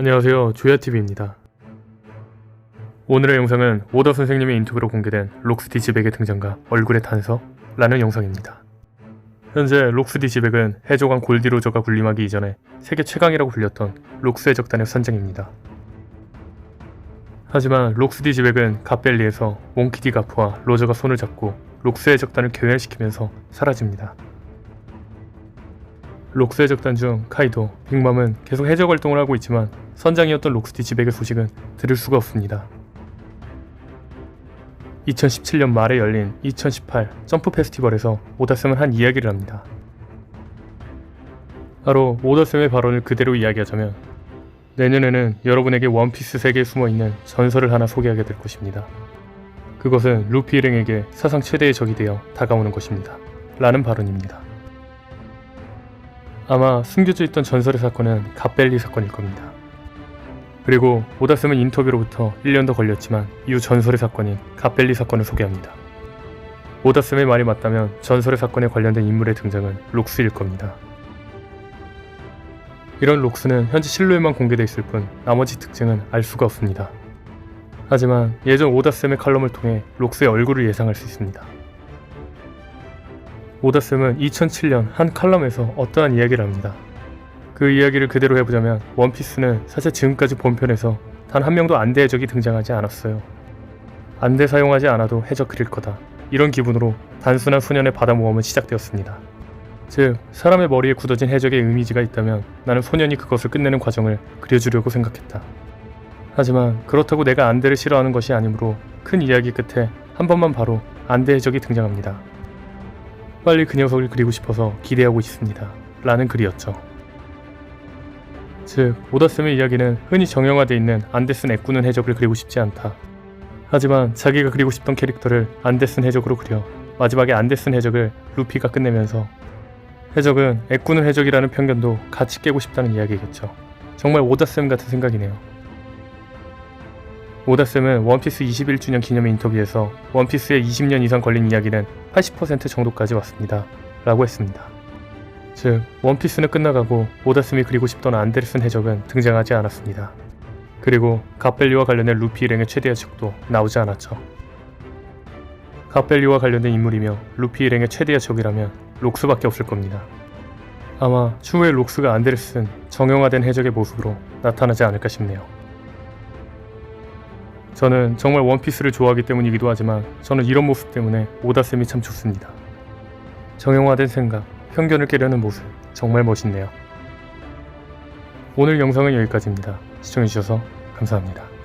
안녕하세요. 조야TV입니다. 오늘의 영상은 오더 선생님의 인터뷰로 공개된 록스디 지백의 등장과 얼굴의 단서라는 영상입니다. 현재 록스디 지백은 해적왕 골디로저가 군림하기 이전에 세계 최강이라고 불렸던 록스 해적단의 선장입니다. 하지만 록스디 지백은 갓벨리에서 몽키디 가프와 로저가 손을 잡고 록스 해적단을 괴멸시키면서 사라집니다. 록스 해적단 중 카이도, 빅맘은 계속 해적 활동을 하고 있지만 선장이었던 록스티 지백의 소식은 들을 수가 없습니다. 2017년 말에 열린 2018 점프 페스티벌에서 오다쌤은 한 이야기를 합니다. 바로 오다쌤의 발언을 그대로 이야기하자면 내년에는 여러분에게 원피스 세계에 숨어있는 전설을 하나 소개하게 될 것입니다. 그것은 루피 일행에게 사상 최대의 적이 되어 다가오는 것입니다. 라는 발언입니다. 아마 숨겨져 있던 전설의 사건은 갓벨리 사건일 겁니다. 그리고 오다쌤은 인터뷰로부터 1년 더 걸렸지만 이후 전설의 사건인 갓벨리 사건을 소개합니다. 오다쌤의 말이 맞다면 전설의 사건에 관련된 인물의 등장은 록스일 겁니다. 이런 록스는 현재 실루엣만 공개돼 있을 뿐 나머지 특징은 알 수가 없습니다. 하지만 예전 오다쌤의 칼럼을 통해 록스의 얼굴을 예상할 수 있습니다. 오다쌤은 2007년 한 칼럼에서 어떠한 이야기를 합니다. 그 이야기를 그대로 해보자면 원피스는 사실 지금까지 본편에서 단 한 명도 안대 해적이 등장하지 않았어요. 안대 사용하지 않아도 해적 그릴 거다. 이런 기분으로 단순한 소년의 바다 모험은 시작되었습니다. 즉, 사람의 머리에 굳어진 해적의 이미지가 있다면 나는 소년이 그것을 끝내는 과정을 그려주려고 생각했다. 하지만 그렇다고 내가 안대를 싫어하는 것이 아니므로 큰 이야기 끝에 한 번만 바로 안대 해적이 등장합니다. 빨리 그 녀석을 그리고 싶어서 기대하고 있습니다. 라는 글이었죠. 즉, 오다쌤의 이야기는 흔히 정형화되어 있는 안데슨 애꾸는 해적을 그리고 싶지 않다. 하지만 자기가 그리고 싶던 캐릭터를 안데슨 해적으로 그려 마지막에 안데슨 해적을 루피가 끝내면서 해적은 애꾸는 해적이라는 편견도 같이 깨고 싶다는 이야기겠죠. 정말 오다쌤 같은 생각이네요. 오다쌤은 원피스 21주년 기념의 인터뷰에서 원피스에 20년 이상 걸린 이야기는 80% 정도까지 왔습니다. 라고 했습니다. 즉, 원피스는 끝나가고 오다쌤이 그리고 싶던 안데르슨 해적은 등장하지 않았습니다. 그리고 갓벨리와 관련된 루피 일행의 최대 해적도 나오지 않았죠. 갓벨리와 관련된 인물이며 루피 일행의 최대 해적이라면 록스밖에 없을 겁니다. 아마 추후에 록스가 안데르슨 정형화된 해적의 모습으로 나타나지 않을까 싶네요. 저는 정말 원피스를 좋아하기 때문이기도 하지만 저는 이런 모습 때문에 오다쌤이 참 좋습니다. 정형화된 생각, 편견을 깨려는 모습 정말 멋있네요. 오늘 영상은 여기까지입니다. 시청해주셔서 감사합니다.